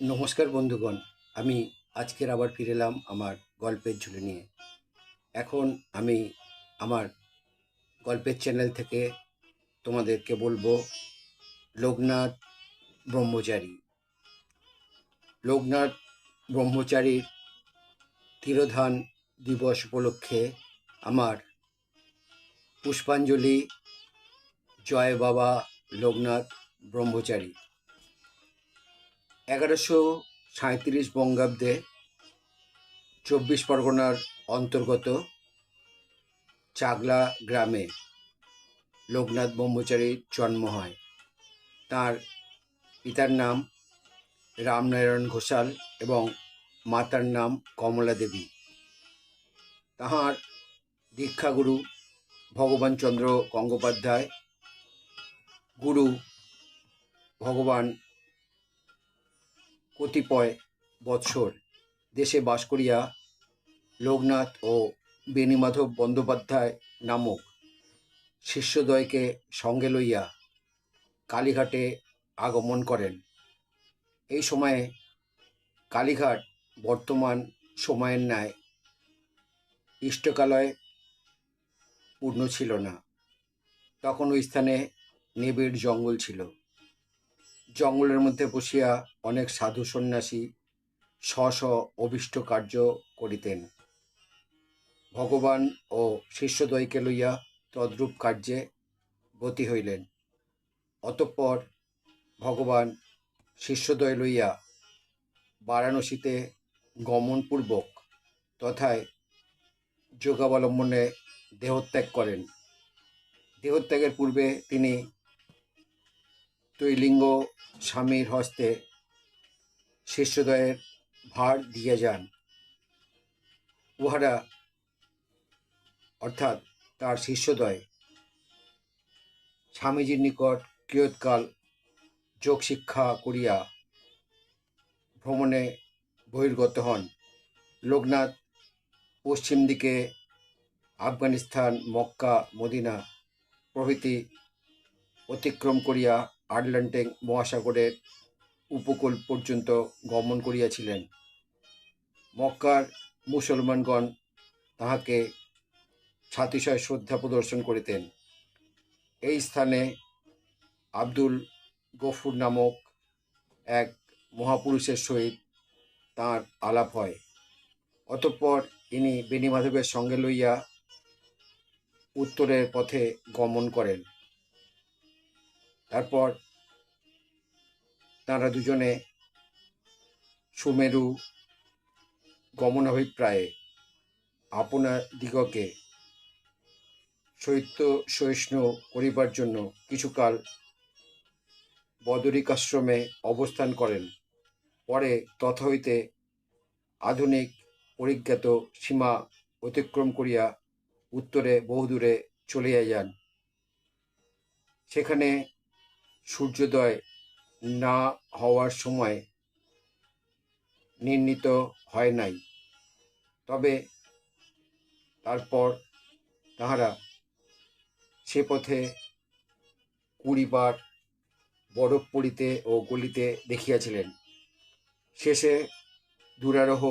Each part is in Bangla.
নমস্কার বন্ধুগণ, আমি আজকের আবার ফিরে এলাম আমার গল্পের ঝুলি নিয়ে। এখন আমি আমার গল্পের চ্যানেল থেকে তোমাদেরকে বলব লোকনাথ ব্রহ্মচারী। লোকনাথ ব্রহ্মচারীর তিরোধান দিবস উপলক্ষে আমার পুষ্পাঞ্জলি জয় বাবা লোকনাথ ব্রহ্মচারী। এগারোশো সাঁত্রিশ বঙ্গাব্দে চব্বিশ পরগনার অন্তর্গত চাগলা গ্রামে লোকনাথ ব্রহ্মচারীর জন্ম হয়। তার পিতার নাম রামনারায়ণ ঘোষাল এবং মাতার নাম কমলা দেবী। তাহার দীক্ষাগুরু ভগবানচন্দ্র গঙ্গোপাধ্যায়, গুরু ভগবান কতিপয় বৎসর দেশে বাস করিয়া লোকনাথ ও বেণীমাধব বন্দ্যোপাধ্যায় নামক শিষ্যদ্বয়কে সঙ্গে লইয়া কালীঘাটে আগমন করেন। এই সময়ে কালীঘাট বর্তমান সময়ের ন্যায় ইষ্টকালয় পূর্ণ ছিল না। তখন ওই স্থানে নিবিড় জঙ্গল ছিল। জঙ্গলের মধ্যে বসিয়া অনেক সাধু সন্ন্যাসী স্ব স্ব অভিষ্ট কার্য করিতেন। ভগবান ও শিষ্যদ্বয়কে লইয়া তদ্রূপ কার্যে গতি হইলেন। অতঃপর ভগবান শিষ্যদ্বয় লইয়া বারাণসীতে গমনপূর্বক তথায় যোগাবলম্বনে দেহত্যাগ করেন। দেহত্যাগের পূর্বে তিনি ত্রৈলিঙ্গ স্বামীর হস্তে শিষ্যদয়ের ভার দিয়ে যান। উহারা অর্থাৎ তার শিষ্যদয় স্বামীজির নিকট কিয়ৎকাল যোগ শিক্ষা করিয়া ভ্রমণে বহির্গত হন। লোকনাথ পশ্চিম দিকে আফগানিস্তান, মক্কা, মদিনা প্রভৃতি অতিক্রম করিয়া আটলান্টিক মহাসাগরের উপকূল পর্যন্ত গমন করিয়াছিলেন। মক্কার মুসলমানগণ তাহাকে ছাতিশয় শ্রদ্ধা প্রদর্শন করিতেন। এই স্থানে আব্দুল গফুর নামক এক মহাপুরুষের সহিত তাঁর আলাপ হয়। অতঃপর ইনি বেণীমাধবের সঙ্গে লইয়া উত্তরের পথে গমন করেন। তারপর তাঁরা দুজনে সুমেরু গমনাভিপ্রায়ে আপনার দিগকে শৈত্য সহিষ্ণু করিবার জন্য কিছুকাল বদরিকাশ্রমে অবস্থান করেন। পরে তথ হইতে আধুনিক পরিজ্ঞাত সীমা অতিক্রম করিয়া উত্তরে বহুদূরে চলিয়া যান। সেখানে সূর্যোদয় না হওয়ার সময় নির্ণীত হয় নাই। তবে তারপর তাহারা সে পথে কুড়িবার বরফ পড়িতে ও গলিতে দেখিয়াছিলেন। শেষে দুরারোহ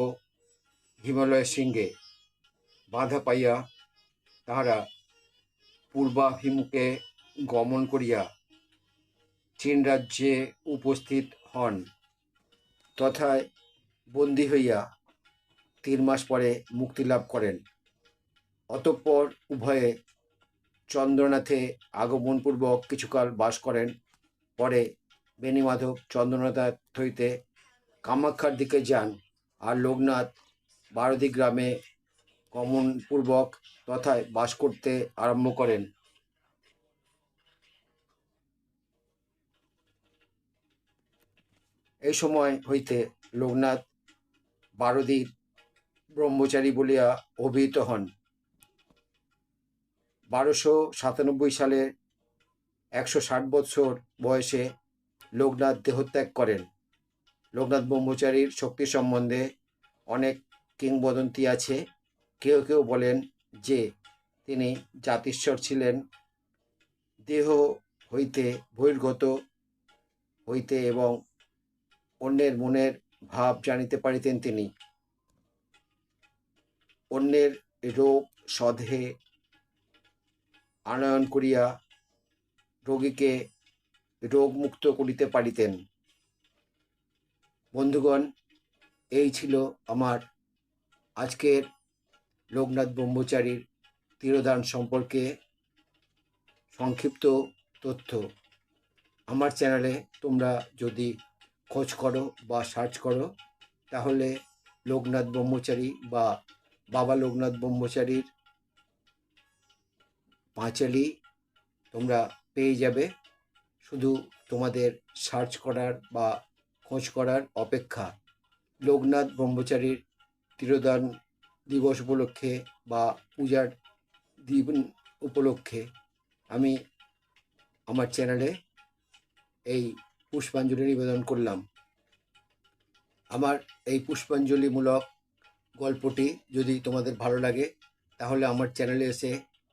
হিমালয়ের শৃঙ্গে বাধা পাইয়া তাহারা পূর্বাভিমুখে গমন করিয়া চীন রাজ্যে উপস্থিত হন। তথায় বন্দী হইয়া তিন মাস পরে মুক্তি লাভ করেন। অতঃপর উভয়ে চন্দ্রনাথে আগমনপূর্বক কিছুকাল বাস করেন। পরে বেণীমাধব চন্দ্রনাথ হইতে কামাখ্যার দিকে যান আর লোকনাথ বারদি গ্রামে গমনপূর্বক তথায় বাস করতে আরম্ভ করেন। এই সময় হইতে লোকনাথ বারদীর ব্রহ্মচারী বলিয়া অভিহিত হন। বারোশো সাতানব্বই সালে একশো ষাট বৎসর বয়সে লোকনাথ দেহত্যাগ করেন। লোকনাথ ব্রহ্মচারীর শক্তি সম্বন্ধে অনেক কিংবদন্তি আছে। কেউ কেউ বলেন যে, তিনি জাতিস্বর ছিলেন। দেহ হইতে বহির্গত হইতে এবং অন্যের মনের ভাব জানিতে পারিতেন তিনি। অন্যের রোগ সধে আনয়ন করিয়া রোগীকে রোগমুক্ত করিতে পারিতেন। বন্ধুগণ, এই ছিল আমার আজকের লোকনাথ ব্রহ্মচারীর তিরোধান সম্পর্কে সংক্ষিপ্ত তথ্য। আমার চ্যানেলে তোমরা যদি খোঁজ করো বা সার্চ করো, তাহলে লোকনাথ ব্রহ্মচারী বা বাবা লোকনাথ ব্রহ্মচারীর পাঁচালি তোমরা পেয়ে যাবে। শুধু তোমাদের সার্চ করার বা খোঁজ করার অপেক্ষা। লোকনাথ ব্রহ্মচারীর তিরোদান দিবস উপলক্ষে বা পূজার দিন উপলক্ষে আমি আমার চ্যানেলে এই পুষ্পাঞ্জলি নিবেদন করলাম। আমার এই পুষ্পাঞ্জলিমূলক গল্পটি যদি তোমাদের ভালো লাগে, তাহলে আমার চ্যানেলে এসে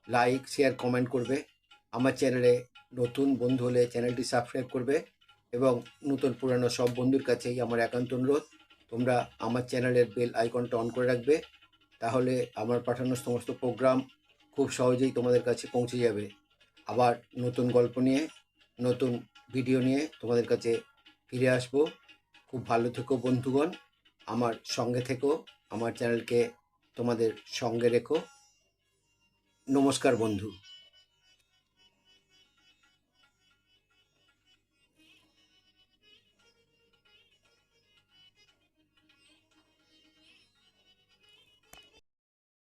লাইক শেয়ার কমেন্ট করবে। আমার চ্যানেলে নতুন বন্ধু হলে চ্যানেলটি সাবস্ক্রাইব করবে এবং নতুন পুরানো সব বন্ধুর কাছেই আমার একান্ত অনুরোধ, তোমরা আমার চ্যানেলের বেল আইকনটা অন করে রাখবে। তাহলে আমার পাঠানো সমস্ত প্রোগ্রাম খুব সহজেই তোমাদের কাছে পৌঁছে যাবে। আবার নতুন গল্প নিয়ে, নতুন ভিডিও নিয়ে তোমাদের কাছে ফিরে আসব। খুব ভালো থেকো বন্ধুগণ, আমার সঙ্গে থেকো, আমার চ্যানেলকে তোমাদের সঙ্গে রেখো। নমস্কার বন্ধু।